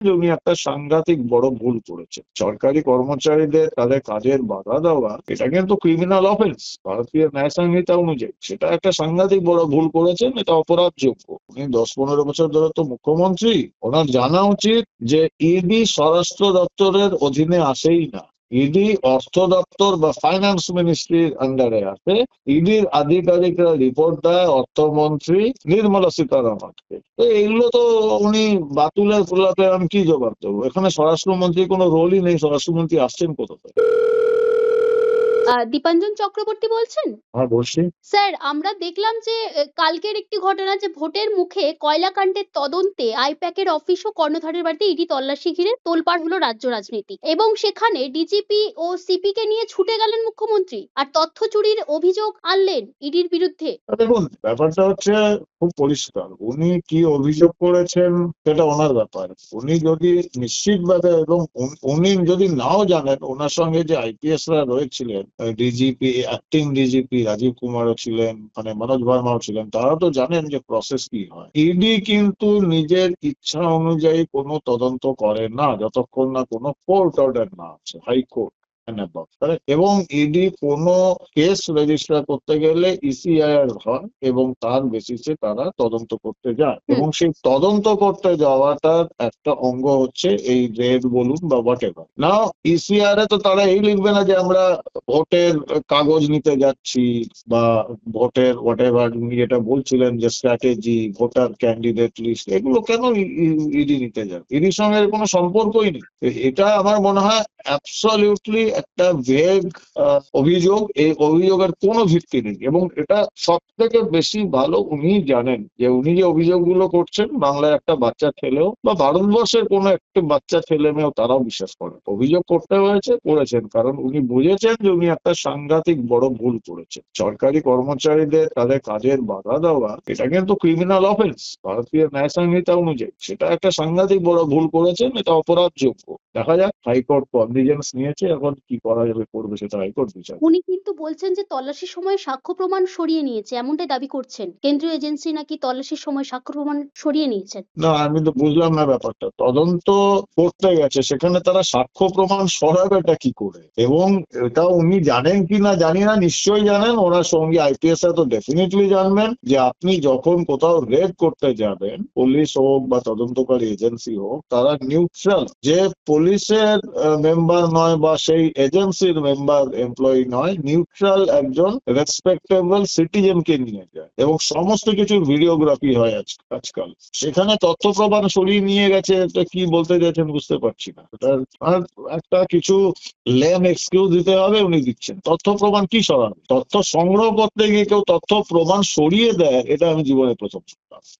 উনি একটা সাংঘাতিক বড় ভুল করেছে। সরকারি কর্মচারীদের তাদের কাজের বাধা দেওয়া, এটা কিন্তু ক্রিমিনাল অফেন্স ভারতীয় ন্যায় সংহিতা অনুযায়ী। সেটা একটা সাংঘাতিক বড় ভুল করেছেন, এটা অপরাধযোগ্য। উনি দশ পনেরো বছর ধরে তো মুখ্যমন্ত্রী, ওনার জানা উচিত যে ইডি স্বরাষ্ট্র দপ্তরের অধীনে আসেই না। ইডি অর্থ দপ্তর বা ফাইন্যান্স মিনিস্ট্রির আন্ডারে আছে। ইডির আধিকারিকরা রিপোর্ট দেয় অর্থমন্ত্রী নির্মলা সীতারামনকে। তো এইগুলো তো উনি বাতুলের ফুলাতে আমি কি জবাব দেবো? এখানে স্বরাষ্ট্রমন্ত্রী কোনো রোলই নেই, স্বরাষ্ট্রমন্ত্রী আসছেন কোথা থেকে? আহ, দীপাঞ্জন চক্রবর্তী বলছেন? হ্যাঁ বলছি। স্যার আমরা দেখলাম যে আহ, কালকের একটি ঘটনা যে ভোটের মুখে কয়লাকাণ্ডের তদন্তে আইপ্যাকের অফিস ও কর্ণধারের বাড়িতে ইডি তল্লাশি ঘিরে তোলপাড় হলো রাজ্য রাজনীতি। এবং সেখানে ডিজিপি ও সিপি কে নিয়ে ছুটে গেলেন মুখ্যমন্ত্রী। আর তথ্য চুরির অভিযোগ আনলেন ইডির বিরুদ্ধে। দেখুন ব্যাপারটা হচ্ছে খুব পরিষ্কার। উনি কি অভিযোগ করেছেন সেটা ওনার ব্যাপার। উনি যদি নিশ্চিতভাবে এবং উন- উনি যদি নাও জানেন ওনার সঙ্গে যে আইপিএস রা রয়েছিলেন ডিজিপি অ্যাক্টিং ডিজিপি রাজীব কুমারও ছিলেন মানে মনোজ ভার্মাও ছিলেন তারা তো জানেন যে প্রসেস কি হয়। ইডি কিন্তু নিজের ইচ্ছা অনুযায়ী কোনো তদন্ত করে না, যতক্ষণ না কোনো কোর্ট অর্ডার না আছে হাইকোর্ট এবং ইডি কোনো কেস রেজিস্টার করতে গেলে ইসিআইআর হয় এবং তার বেসিসে তারা তদন্ত করতে যায়। এবং সেই তদন্ত করতে যাওয়াটার একটা অঙ্গ হচ্ছে এই রেড বলুন বা হোয়াট এভার না ইসিআর এ তো তারা এই লিখবে না যে আমরা ভোটের কাগজ নিতে যাচ্ছি বা ভোটের হোয়াট এভার যেটা বলছিলেন যে স্ট্র্যাটেজি ভোটার ক্যান্ডিডেট লিস্ট এগুলো কেন ইডি নিতে যাবে? ইডির সঙ্গে কোনো সম্পর্কই নেই। এটা আমার মনে হয় অ্যাবসলিউটলি একটা ভেগ অভিযোগ, এই অভিযোগের কোনো ভিত্তি নেই। এবং এটা সব থেকে বেশি ভালো উনি জানেন যে উনি যে অভিযোগগুলো করছেন বাংলার একটা বাচ্চা ছেলেও বা ভারতবর্ষের কোনো একটা বাচ্চা ছেলে মেয়েও তারাও বিশ্বাস করে অভিযোগ করতে হয়েছে, করেছেন। কারণ উনি বুঝেছেন যে উনি একটা সাংঘাতিক বড় ভুল করেছেন। সরকারি কর্মচারীদের তাদের কাজের বাধা দেওয়া, এটা কিন্তু ক্রিমিনাল অফেন্স ভারতীয় ন্যায় সংহিতা অনুযায়ী। সেটা একটা সাংঘাতিক বড় ভুল করেছেন, এটা অপরাধযোগ্য। দেখা যাক, হাইকোর্ট কনভিজেন্স নিয়েছে, এখন কি করা যাবে করবে সেটা হাইকোর্ট বিচার উনি কিন্তু বলছেন যে তল্লাশির সময় সাক্ষ্য প্রমাণ সরিয়ে নিয়েছে এমনটাই দাবি করছেন। কেন্দ্রীয় এজেন্সি নাকি তল্লাশির সময় সাক্ষ্য প্রমাণ সরিয়ে নিয়েছেন? না আমি তো বুঝলাম না ব্যাপারটা। তদন্ত করতে গেছে সেখানে তারা সাক্ষ্য প্রমাণ সরাবেটা কি করে? এবং এটা উনি জানেন কি না জানি না নিশ্চয়ই জানেন ওনার সঙ্গে আইপিএস তো ডেফিনেটলি জানবেন যে আপনি যখন কোথাও রেড করতে যাবেন পুলিশ হোক বা তদন্তকারী এজেন্সি হোক তারা নিউট্রাল যে পুলিশের মেম্বার নয় বা সেই এজেন্সির মেম্বার এমপ্লয়ি নয় নিউট্রাল একজন রেসপেক্টেবল সিটিজেনকে নিয়ে যায় এবং সমস্ত কিছুর ভিডিওগ্রাফি হয় আজকাল। সেখানে তথ্য প্রমাণ সরিয়ে নিয়ে গেছে, এটা কি বলতে চাইছেন বুঝতে পারছি না। একটা কিছু লেম এক্সকিউজ দিতে হবে, উনি দিচ্ছেন। তথ্য প্রমাণ কি সরাবে তথ্য সংগ্রহ করতে গিয়ে কেউ তথ্য প্রমাণ সরিয়ে দেয়, এটা আমি জীবনে প্রথম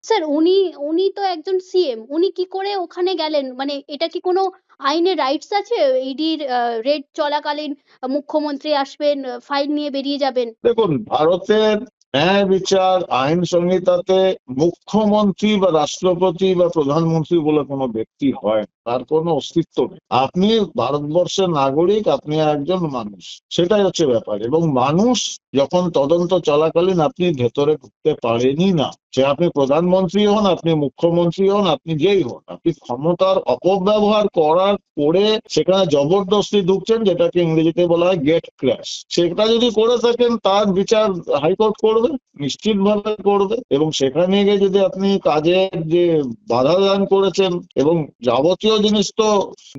স্যার, উনি উনি তো একজন সিএম উনি কি করে ওখানে গেলেন? মানে এটা কি কোনো আইনে রাইটস আছে? ইডির রেড চলাকালীন মুখ্যমন্ত্রী আসবেন ফাইল নিয়ে বেরিয়ে যাবেন দেখুন, ভারতের ন্যায় বিচার, আইন সংহিতাতে মুখ্যমন্ত্রী বা রাষ্ট্রপতি বা প্রধানমন্ত্রী বলে কোনো ব্যক্তি হয়। তার কোনো অস্তিত্ব নেই। আপনি ভারতবর্ষের নাগরিক, আপনি একজন মানুষ, সেটাই হচ্ছে ব্যাপার। এবং মানুষ যখন তদন্ত চলাকালীন আপনি ভেতরে ঢুকতে পারেনই না, সে আপনি প্রধানমন্ত্রী হন, আপনি মুখ্যমন্ত্রী হন, আপনি যেই হন, আপনি ক্ষমতার অপব্যবহার করার পরে সেখানে জবরদস্তি ঢুকছেন, যেটাকে ইংরেজিতে বলা হয় গেট ক্র্যাশ। সেটা যদি করে থাকেন, তার বিচার হাইকোর্ট করবে, নিশ্চিতভাবে করবে। এবং সেখানে গিয়ে যদি আপনি কাজের যে বাধা দান করেছেন, এবং যাবতীয় জিনিস তো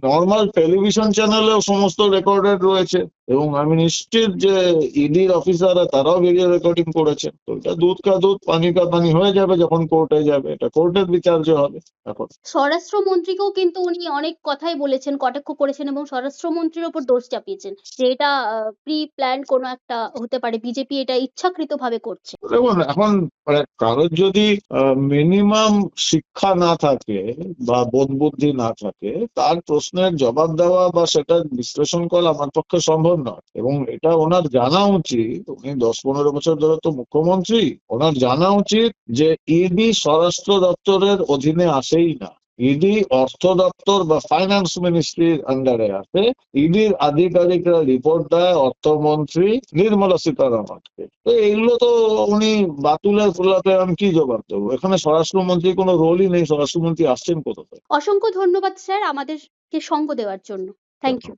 নর্মাল টেলিভিশন চ্যানেলেও সমস্ত রেকর্ডেড রয়েছে। এবং আমি নিশ্চিত যে ইডির অফিসাররা তারাও ভিডিও রেকর্ডিং করেছেন। তো এটা দুধ কা দুধ পানি কা পানি হয়ে যাবে যখন কোর্টে যাবে। এটা কোর্টের বিচার্য হবে এখন। স্বরাষ্ট্রমন্ত্রীকেও কিন্তু উনি অনেক কথাই বলেছেন কটাক্ষ করেছেন এবং স্বরাষ্ট্রমন্ত্রীর ওপর দোষ চাপিয়েছেন যে এটা প্রি প্ল্যান কোনো একটা হতে পারে। বিজেপি এটা ইচ্ছাকৃত ভাবে করছে। দেখুন এখন মানে কারোর যদি মিনিমাম শিক্ষা না থাকে বা বোধ বুদ্ধি না থাকে তার প্রশ্নের জবাব দেওয়া বা সেটা বিশ্লেষণ করা আমার পক্ষে সম্ভব নয় এবং এটা ওনার জানা উচিত, উনি দশ পনেরো বছর ধরে তো মুখ্যমন্ত্রী, ওনার জানা উচিত যে ইডি স্বরাষ্ট্র দপ্তরের অধীনে আসেই না। ইডি অর্থ দপ্তর বা ফাইন্যান্স মিনিস্ট্রির আন্ডারে আছে। ইডির আধিকারিকরা রিপোর্ট দেয় অর্থমন্ত্রী নির্মলা সীতারামনকে। তো এইগুলো তো উনি বাতুলের ফুলাতে আমি কি জবাব দেবো? এখানে স্বরাষ্ট্রমন্ত্রী কোনো রোলই নেই, স্বরাষ্ট্রমন্ত্রী আসছেন কোথা থেকে? অসংখ্য ধন্যবাদ, স্যার, আমাদেরকে সঙ্গ দেওয়ার জন্য। Thank you